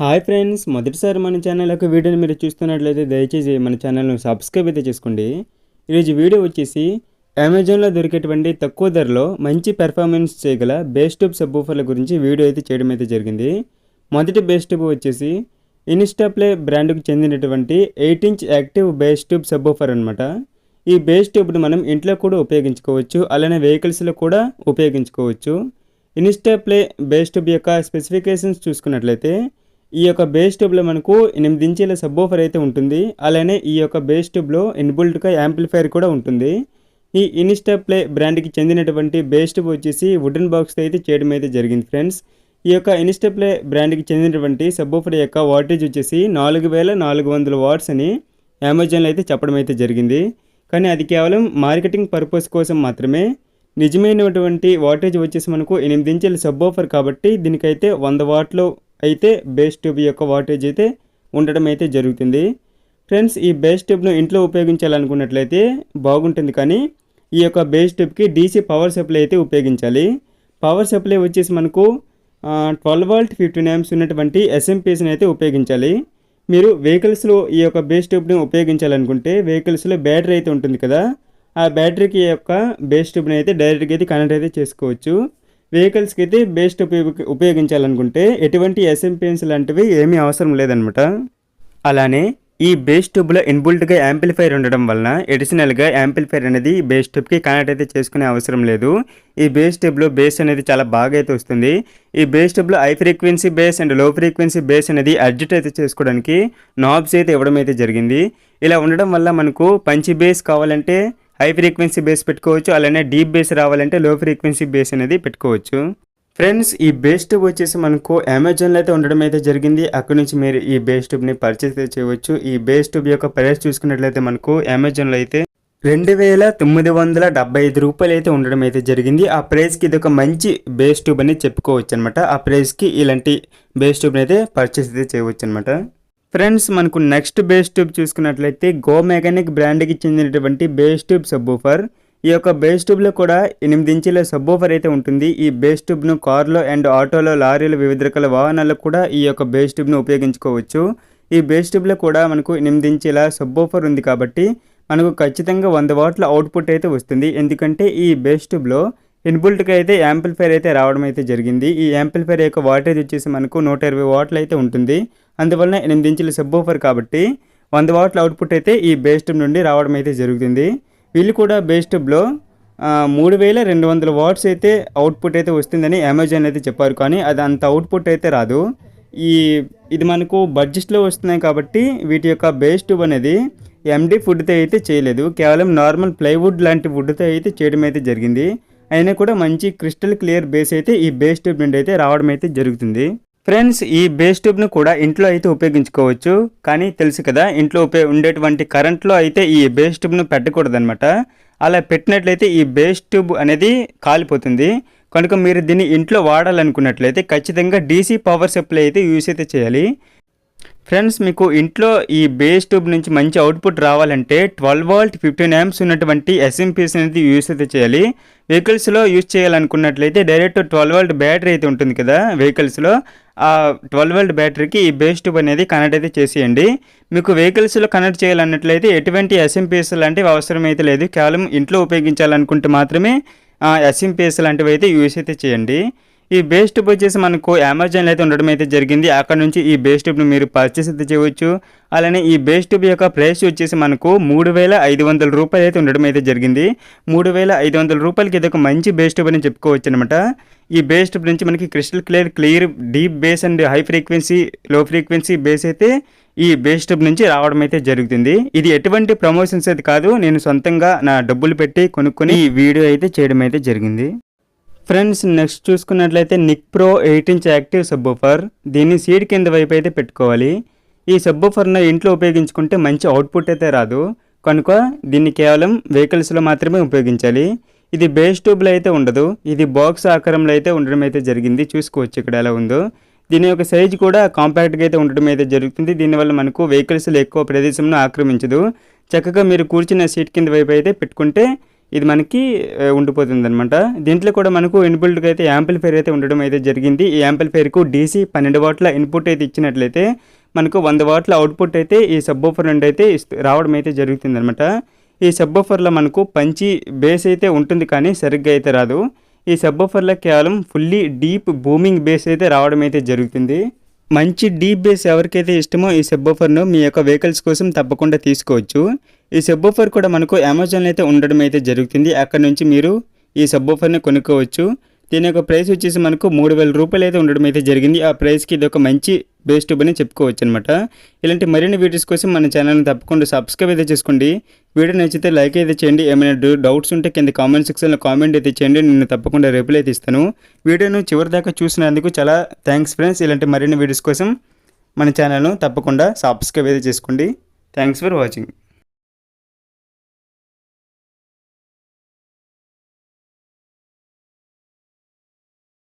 Hi friends మొదటిసారి మన channel యొక్క వీడియోని మీరు చూస్తున్నట్లయితే దయచేసి మన ఛానల్ను సబ్స్క్రైబ్ అయితే చేసుకోండి. ఈరోజు వీడియో వచ్చేసి అమెజాన్లో దొరికేటువంటి తక్కువ ధరలో మంచి పెర్ఫార్మెన్స్ చేయగల బేస్ ట్యూబ్ సబ్బూఫర్ల గురించి వీడియో అయితే చేయడం అయితే జరిగింది. మొదటి బేస్ ట్యూబ్ వచ్చేసి ఇన్స్టాప్లే బ్రాండ్కు చెందినటువంటి eight inch active bass tube subwoofer అనమాట ఈ బేస్ ట్యూబ్ని మనం ఇంట్లో కూడా ఉపయోగించుకోవచ్చు అలానే వెహికల్స్లో కూడా ఉపయోగించుకోవచ్చు. ఇన్స్టాప్లే బేస్ ట్యూబ్ యొక్క స్పెసిఫికేషన్స్ చూసుకున్నట్లయితే ఈ యొక్క బేస్ ట్యూబ్లో మనకు ఎనిమిది ఇంచీల సబ్బోఫర్ అయితే ఉంటుంది. అలానే ఈ యొక్క బేస్ ట్యూబ్లో ఇన్బుల్ట్గా యాంప్లిఫైర్ కూడా ఉంటుంది. ఈ ఇన్స్టాప్లే బ్రాండ్కి చెందినటువంటి బేస్ ట్యూబ్ వచ్చేసి వుడెన్ బాక్స్ అయితే చేయడం అయితే జరిగింది ఫ్రెండ్స్ ఈ యొక్క ఇన్స్టాప్లే బ్రాండ్కి చెందినటువంటి సబ్బోఫర్ యొక్క వాటేజ్ వచ్చేసి నాలుగు వేల నాలుగు వందల వాట్స్ అని అమెజాన్లో అయితే చెప్పడం అయితే జరిగింది. కానీ అది కేవలం మార్కెటింగ్ పర్పస్ కోసం మాత్రమే. నిజమైనటువంటి వాటేజ్ వచ్చేసి మనకు ఎనిమిది ఇంచెల సబ్ ఆఫర్ కాబట్టి దీనికైతే వంద వాట్లు అయితే బేస్ ట్యూబ్ యొక్క వాటేజ్ అయితే ఉండడం అయితే జరుగుతుంది. ఫ్రెండ్స్ ఈ బేస్ ట్యూబ్ను ఇంట్లో ఉపయోగించాలనుకున్నట్లయితే బాగుంటుంది కానీ ఈ యొక్క బేస్ ట్యూబ్కి డీసీ పవర్ సప్లై అయితే ఉపయోగించాలి. పవర్ సప్లై వచ్చేసి మనకు ట్వెల్వ్ వాల్ట్ ఫిఫ్టీన్ ఎమ్స్ ఉన్నటువంటి ఎస్ఎంపీస్ని అయితే ఉపయోగించాలి. మీరు వెహికల్స్లో ఈ యొక్క బేస్ ట్యూబ్ని ఉపయోగించాలనుకుంటే వెహికల్స్లో బ్యాటరీ అయితే ఉంటుంది కదా ఆ బ్యాటరీకి యొక్క బేస్ ట్యూబ్ని అయితే డైరెక్ట్గా అయితే కనెక్ట్ అయితే చేసుకోవచ్చు. వెహికల్స్కి అయితే బేస్ట్ ఉపయోగ- ఉపయోగించాలనుకుంటే ఎటువంటి ఎస్ఎంపిఎన్స్ లాంటివి ఏమీ అవసరం లేదనమాట అలానే ఈ బేస్ ట్యూబ్లో ఇన్బుల్ట్గా యాంప్లిఫైర్ ఉండడం వలన ఎడిషనల్గా యాంప్లిఫైర్ అనేది బేస్ ట్యూబ్కి కనెక్ట్ అయితే చేసుకునే అవసరం లేదు. ఈ బేస్ ట్యూబ్లో బేస్ అనేది చాలా బాగా అయితే వస్తుంది. ఈ బేస్ ట్యూబ్లో high frequency bass and low frequency bass అనేది అడ్జస్ట్ అయితే చేసుకోవడానికి నాబ్స్ అయితే ఇవ్వడం అయితే జరిగింది. ఇలా ఉండడం వల్ల మనకు పంచి బేస్ కావాలంటే హై ఫ్రీక్వెన్సీ బేస్ పెట్టుకోవచ్చు అలానే డీప్ బేస్ రావాలంటే లో ఫ్రీక్వెన్సీ బేస్ అనేది పెట్టుకోవచ్చు. ఫ్రెండ్స్ ఈ బేస్ ట్యూబ్ వచ్చేసి మనకు అమెజాన్లో అయితే ఉండడం అయితే జరిగింది. అక్కడ నుంచి మీరు ఈ బేస్ ట్యూబ్ని పర్చేస్ చేయవచ్చు. ఈ బేస్ ట్యూబ్ యొక్క ప్రైస్ చూసుకున్నట్లయితే మనకు అమెజాన్లో అయితే రెండు వేల తొమ్మిది వందల డెబ్బై ఐదు రూపాయలు అయితే ఉండడం అయితే జరిగింది. ఆ ప్రైస్కి ఇది ఒక మంచి బేస్ ట్యూబ్ అని చెప్పుకోవచ్చు అనమాట ఆ ప్రైస్కి ఇలాంటి బేస్ ట్యూబ్ని అయితే పర్చేస్ అయితే చేయవచ్చు అనమాట ఫ్రెండ్స్ మనకు నెక్స్ట్ బేస్ ట్యూబ్ చూసుకున్నట్లయితే గో మెకానిక్ బ్రాండ్కి చెందినటువంటి బేస్ ట్యూబ్ సబ్బూఫర్. ఈ యొక్క బేస్ ట్యూబ్లో కూడా ఎనిమిది ఇంచుల సబ్బూఫర్ అయితే ఉంటుంది. ఈ బేస్ ట్యూబ్ను కార్లో అండ్ ఆటోలో లారీలు వివిధ రకాల వాహనాలకు కూడా ఈ యొక్క బేస్ ట్యూబ్ను ఉపయోగించుకోవచ్చు. ఈ బేస్ ట్యూబ్లో కూడా మనకు ఎనిమిది ఇంచుల సబ్బూఫర్ ఉంది కాబట్టి మనకు ఖచ్చితంగా వంద వాట్ల అవుట్పుట్ అయితే వస్తుంది. ఎందుకంటే ఈ బేస్ ట్యూబ్లో ఇన్బుల్ట్గా అయితే యాంప్లిఫైర్ అయితే రావడం అయితే జరిగింది. ఈ యాంప్లిఫైర్ యొక్క వాటేజ్ వచ్చేసి మనకు నూట ఇరవై వాట్లు అయితే ఉంటుంది. అందువలన ఎనిమిది ఇంచుల సబ్బోఫర్ కాబట్టి వంద వాట్ల అవుట్పుట్ అయితే ఈ బేస్ నుండి రావడం అయితే జరుగుతుంది. వీళ్ళు కూడా బేస్టబ్లో మూడు వేల రెండు వందల వాట్స్ అయితే అవుట్పుట్ అయితే వస్తుందని అమెజాన్ అయితే చెప్పారు. కానీ అది అంత అవుట్పుట్ అయితే రాదు. ఈ ఇది మనకు బడ్జెట్లో వస్తున్నాయి కాబట్టి వీటి యొక్క బేస్ ట్యూబ్ అనేది ఎండి ఫుడ్తో అయితే చేయలేదు. కేవలం నార్మల్ ప్లైవుడ్ లాంటి ఫుడ్తో అయితే చేయడం అయితే జరిగింది. అయినా కూడా మంచి క్రిస్టల్ క్లియర్ బేస్ అయితే ఈ బేస్ ట్యూబ్ నుండి అయితే రావడం అయితే జరుగుతుంది. ఫ్రెండ్స్ ఈ బేస్ ట్యూబ్ను కూడా ఇంట్లో అయితే ఉపయోగించుకోవచ్చు. కానీ తెలుసు కదా ఇంట్లో ఉపయోగ ఉండేటువంటి కరెంట్లో అయితే ఈ బేస్ ట్యూబ్ను పెట్టకూడదనమాట అలా పెట్టినట్లయితే ఈ బేస్ ట్యూబ్ అనేది కాలిపోతుంది. కనుక మీరు దీన్ని ఇంట్లో వాడాలనుకున్నట్లయితే ఖచ్చితంగా డీసీ పవర్ సప్లై అయితే యూస్ అయితే చేయాలి. ఫ్రెండ్స్ మీకు ఇంట్లో ఈ బేస్ ట్యూబ్ నుంచి మంచి అవుట్పుట్ రావాలంటే ట్వెల్వ్ వాల్ట్ ఫిఫ్టీన్ యామ్స్ ఉన్నటువంటి ఎస్ఎంపీస్ అనేది యూస్ అయితే చేయాలి. వెహికల్స్లో యూస్ చేయాలనుకున్నట్లయితే డైరెక్ట్ ట్వెల్వ్ వాల్ట్ బ్యాటరీ అయితే ఉంటుంది కదా వెహికల్స్లో ఆ ట్వెల్వ్ వాల్ట్ బ్యాటరీకి ఈ బేస్ ట్యూబ్ అనేది కనెక్ట్ అయితే చేసేయండి. మీకు వెహికల్స్లో కనెక్ట్ చేయాలన్నట్లయితే ఎటువంటి ఎస్ఎంపీఎస్ లాంటివి అవసరం అయితే లేదు. కేవలం ఇంట్లో ఉపయోగించాలనుకుంటే మాత్రమే ఎస్ఎంపీఎస్ లాంటివి అయితే యూస్ అయితే చేయండి. ఈ బేస్ ట్యూబ్ వచ్చేసి మనకు అమెజాన్లో అయితే ఉండడం అయితే జరిగింది. అక్కడ నుంచి ఈ బేస్ ట్యూబ్ను మీరు పర్చేస్ అయితే చేయవచ్చు. అలానే ఈ బేస్ ట్యూబ్ యొక్క ప్రైస్ వచ్చేసి మనకు మూడు వేల ఐదు వందల రూపాయలు అయితే ఉండడం అయితే జరిగింది. మూడు వేల ఐదు వందల రూపాయలకి ఇది ఒక మంచి బేస్ ట్యూబ్ అని చెప్పుకోవచ్చు అనమాట ఈ బేస్ ట్యూబ్ నుంచి మనకి crystal clear clear deep bass and high frequency low frequency bass అయితే ఈ బేస్ ట్యూబ్ నుంచి రావడం అయితే జరుగుతుంది. ఇది ఎటువంటి ప్రమోషన్స్ అయితే కాదు. నేను సొంతంగా నా డబ్బులు పెట్టి కొనుక్కొని ఈ వీడియో అయితే చేయడం అయితే జరిగింది. ఫ్రెండ్స్ నెక్స్ట్ చూసుకున్నట్లయితే Nick Pro eight inch active subwoofer. దీన్ని సీడ్ కింద వైపు అయితే పెట్టుకోవాలి. ఈ సబ్బూఫర్ను ఇంట్లో ఉపయోగించుకుంటే మంచి అవుట్పుట్ అయితే రాదు. కనుక దీన్ని కేవలం వెహికల్స్లో మాత్రమే ఉపయోగించాలి. ఇది బేస్ ట్యూబ్లో అయితే ఉండదు. ఇది బాక్స్ ఆకారంలో అయితే ఉండడం అయితే జరిగింది. చూసుకోవచ్చు ఇక్కడ ఎలా ఉందో. దీని యొక్క సైజ్ కూడా కాంపాక్ట్గా అయితే ఉండడం అయితే జరుగుతుంది. దీనివల్ల మనకు వెహికల్స్లో ఎక్కువ ప్రదేశంను ఆక్రమించదు. చక్కగా మీరు కూర్చున్న సీట్ కింద వైపు అయితే పెట్టుకుంటే ఇది మనకి ఉండిపోతుంది అనమాట దీంట్లో కూడా మనకు ఇన్బిల్డ్గా అయితే యాంప్లిఫైర్ అయితే ఉండడం అయితే జరిగింది. ఈ యాంప్లిఫైర్కు డీసీ పన్నెండు వాట్ల ఇన్పుట్ అయితే ఇచ్చినట్లయితే మనకు వంద వాట్ల అవుట్పుట్ అయితే ఈ సబ్బోఫర్ నుండి అయితే రావడం అయితే జరుగుతుంది అనమాట ఈ సబ్బోఫర్లో మనకు పంచి బేస్ అయితే ఉంటుంది కానీ సరిగ్గా అయితే రాదు. ఈ సబ్బోఫర్లో కేవలం ఫుల్లీ డీప్ బూమింగ్ బేస్ అయితే రావడం అయితే జరుగుతుంది. మంచి డీప్ బేస్ ఎవరికైతే ఇష్టమో ఈ సబ్బోఫర్ను మీ యొక్క వెహికల్స్ కోసం తప్పకుండా తీసుకోవచ్చు. ఈ సబ్బోఫర్ కూడా మనకు అమెజాన్లో అయితే ఉండడం అయితే జరుగుతుంది. అక్కడ నుంచి మీరు ఈ సబ్బోఫర్ని కొనుక్కోవచ్చు. దీని యొక్క ప్రైస్ వచ్చేసి మనకు మూడు వేల రూపాయలు అయితే ఉండడం అయితే జరిగింది. ఆ ప్రైస్కి ఇది ఒక మంచి బేస్ ట్యూబ్ అని చెప్పుకోవచ్చు అనమాట ఇలాంటి మరిన్ని వీడియోస్ కోసం మన ఛానల్ని తప్పకుండా సబ్స్క్రైబ్ అయితే చేసుకోండి. వీడియో నచ్చితే లైక్ అయితే చేయండి. ఏమైనా డౌట్స్ ఉంటే కింద కామెంట్ సెక్షన్లో కామెంట్ అయితే చేయండి. నేను తప్పకుండా రిప్లై అయితే ఇస్తాను. వీడియోను చివరి దాకా చూసినందుకు చాలా థ్యాంక్స్ ఫ్రెండ్స్. ఇలాంటి మరిన్ని వీడియోస్ కోసం మన ఛానల్ను తప్పకుండా సబ్స్క్రైబ్ అయితే చేసుకోండి. Thanks for watching.